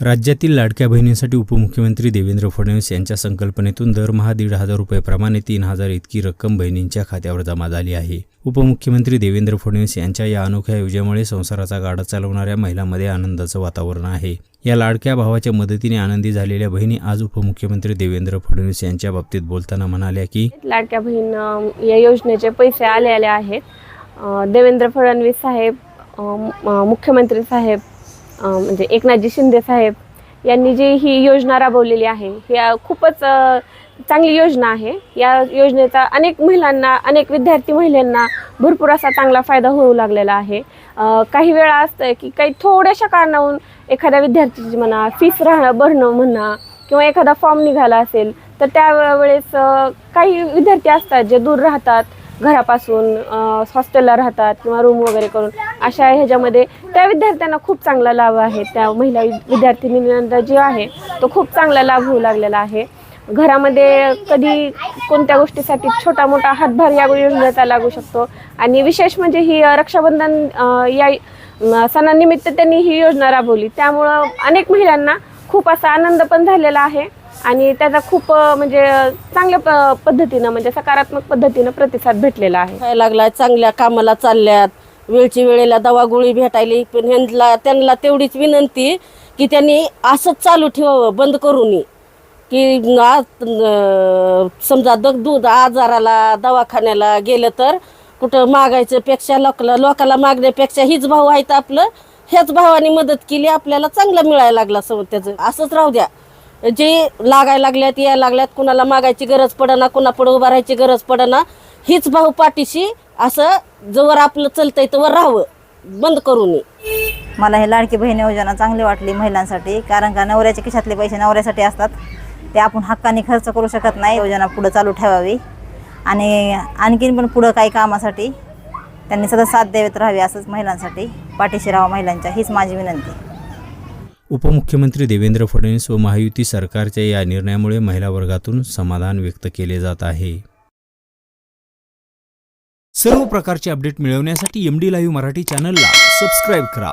राज्यातील लाडक्या बहिणींसाठी उपमुख्यमंत्री देवेंद्र फडणवीस यांच्या संकल्पनेतून दरमहा दीड हजार रुपयाप्रमाणे तीन हजार इतकी रक्कम बहिणींच्या खात्यावर जमा झाली आहे. उपमुख्यमंत्री देवेंद्र फडणवीस यांच्या या अनोख्या योजनेमुळे संसाराचा गाडा चालवणाऱ्या महिलांमध्ये आनंदाचं वातावरण आहे. या लाडक्या भावाच्या मदतीने आनंदी झालेल्या बहिणी आज उपमुख्यमंत्री देवेंद्र फडणवीस यांच्या बाबतीत बोलताना म्हणाल्या की लाडक्या बहीण या योजनेचे पैसे आले आले आहेत देवेंद्र फडणवीस साहेब मुख्यमंत्री साहेब म्हणजे एकनाथजी शिंदे साहेब यांनी जी ही योजना राबवलेली आहे ही खूपच चांगली योजना आहे. या योजनेचा अनेक महिलांना अनेक विद्यार्थी महिलांना भरपूर असा चांगला फायदा होऊ लागलेला आहे. काही वेळा असतं की काही थोड्याशा कारणाहून एखाद्या विद्यार्थ्याची म्हणा फीस राहणं भरणं म्हणा किंवा एखादा फॉर्म निघाला असेल तर त्यावेळेस काही विद्यार्थी असतात जे दूर राहतात. घरापासून हॉस्टेलला राहतात किंवा रूम वगैरे करून. अशा ह्याच्यामध्ये त्या विद्यार्थ्यांना खूप चांगला लाभ आहे. त्या महिला विद्यार्थिनींना जे आहे तो खूप चांगला लाभ होऊ लागलेला आहे. घरामध्ये कधी कोणत्या गोष्टीसाठी छोटा मोठा हातभार या योजनेचा लागू शकतो. आणि विशेष म्हणजे ही रक्षाबंधन या सणानिमित्त त्यांनी ही योजना राबवली. त्यामुळं अनेक महिलांना खूप असा आनंद पण झालेला आहे. आणि त्याचा खूप म्हणजे चांगल्या प पद्धतीनं म्हणजे सकारात्मक पद्धतीनं प्रतिसाद भेटलेला आहे. व्हायला लागला चांगल्या कामाला चालल्यात. वेळची वेळेला दवा गोळी भेटायली पण ह्यांना त्यांना तेवढीच विनंती की त्यांनी असंच चालू ठेवावं बंद करू नये की आज समजा दग दूध आजाराला दवाखान्याला गेलं तर कुठं मागायचं पेक्षा लोकला लोकाला मागण्यापेक्षा हीच भाऊ आहेत आपलं. ह्याच भावाने मदत केली आपल्याला चांगलं मिळायला लागला सम त्याचं. असंच राहू द्या. जे लागायला लागल्यात यायला लागल्यात कुणाला मागायची गरज पडना कुणापुढे उभा राहायची गरज पडना हीच भाऊ पाठीशी असं जवळ आपलं चलतंय तवर राहावं बंद करू नये मला हे लाडकी बहीण योजना चांगली वाटली महिलांसाठी कारण का नवऱ्याच्या खिशातले पैसे नवऱ्यासाठी असतात. ते आपण हक्काने खर्च करू शकत नाही योजना पुढं चालू ठेवावी. आणि आणखीन पण पुढं काही कामासाठी त्यांनी सतत साथ देत राहावी असंच महिलांसाठी. पाठीशी राहावं महिलांच्या हीच माझी विनंती. उपमुख्यमंत्री देवेंद्र फडणवीस व महायुती सरकारच्या या निर्णयामुळे महिला वर्गातून समाधान व्यक्त केले जात आहे. सर्व प्रकारचे अपडेट मिळवण्यासाठी एम डी लाईव्ह मराठी चॅनलला सबस्क्राईब करा.